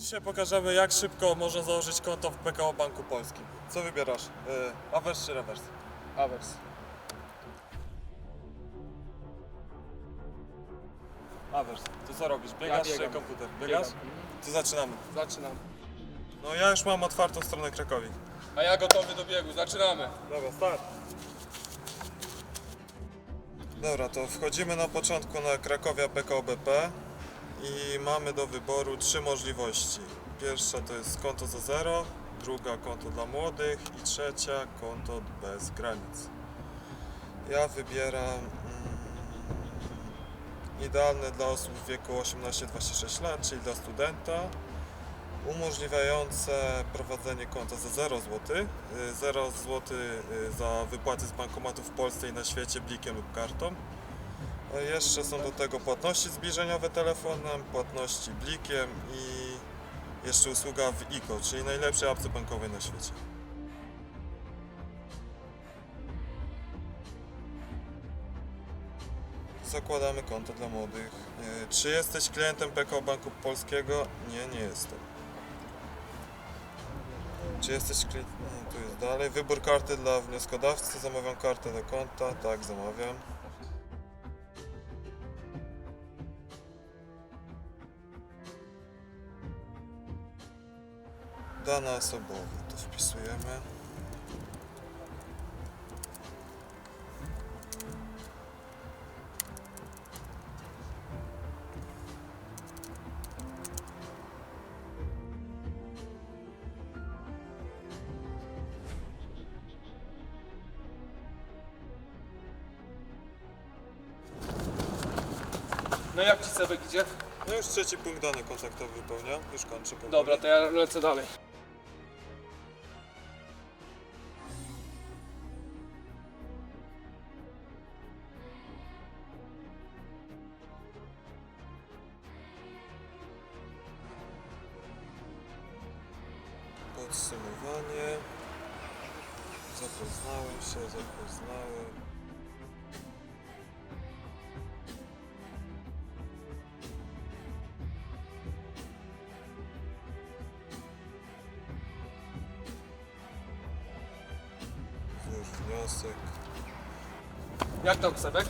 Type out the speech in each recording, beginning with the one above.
Dzisiaj pokażemy jak szybko można założyć konto w PKO Banku Polskim. Co wybierasz? Yy, awers czy rewers? Awers. Awers. To co robisz? Biegasz czy biegam. komputer? Biegasz? To zaczynamy. Zaczynam. No ja już mam otwartą stronę Krakowi. A ja gotowy do biegu, zaczynamy. Dobra, start. Dobra, to wchodzimy na początku na Krakowia PKO BP i mamy do wyboru trzy możliwości. Pierwsza to jest konto za zero, druga konto dla młodych i trzecia konto bez granic. Ja wybieram mm, idealne dla osób w wieku 18-26 lat, czyli dla studenta umożliwiające prowadzenie konta za 0 zł, 0 zł za wypłaty z bankomatów w Polsce i na świecie blikiem lub kartą. Jeszcze są do tego płatności zbliżeniowe telefonem, płatności blikiem i jeszcze usługa w ICO, czyli najlepszej apce bankowej na świecie. Zakładamy konto dla młodych. E, Czy jesteś klientem PKO Banku Polskiego? Nie, nie jestem. Czy jesteś klientem? Tu jest dalej. Wybór karty dla wnioskodawcy. Zamawiam kartę do konta. Tak, zamawiam. Dane osobowe. To wpisujemy. No jak ci Sebek idzie? No już trzeci punkt dany kontaktowy wypełniam. Już kończę. powoli. Dobra, to ja lecę dalej. Podsumowanie. Zapoznałem się, zapoznałem. Wniosek. Jak tam Sebek?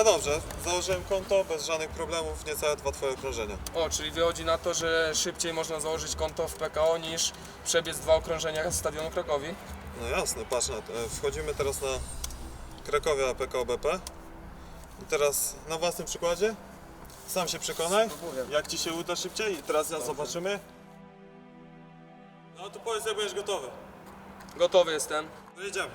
A dobrze, założyłem konto bez żadnych problemów, niecałe dwa twoje okrążenia. O, czyli wychodzi na to, że szybciej można założyć konto w PKO niż przebiec dwa okrążenia z stadionu Krakowi. No jasne, patrz na to. E, Wchodzimy teraz na Krakowia PKO BP. I teraz na własnym przykładzie sam się przekonaj, Spróbuję. jak ci się uda szybciej. I teraz ja zobaczymy. No to powiedz, jak będziesz gotowy. Gotowy jestem. To jedziemy.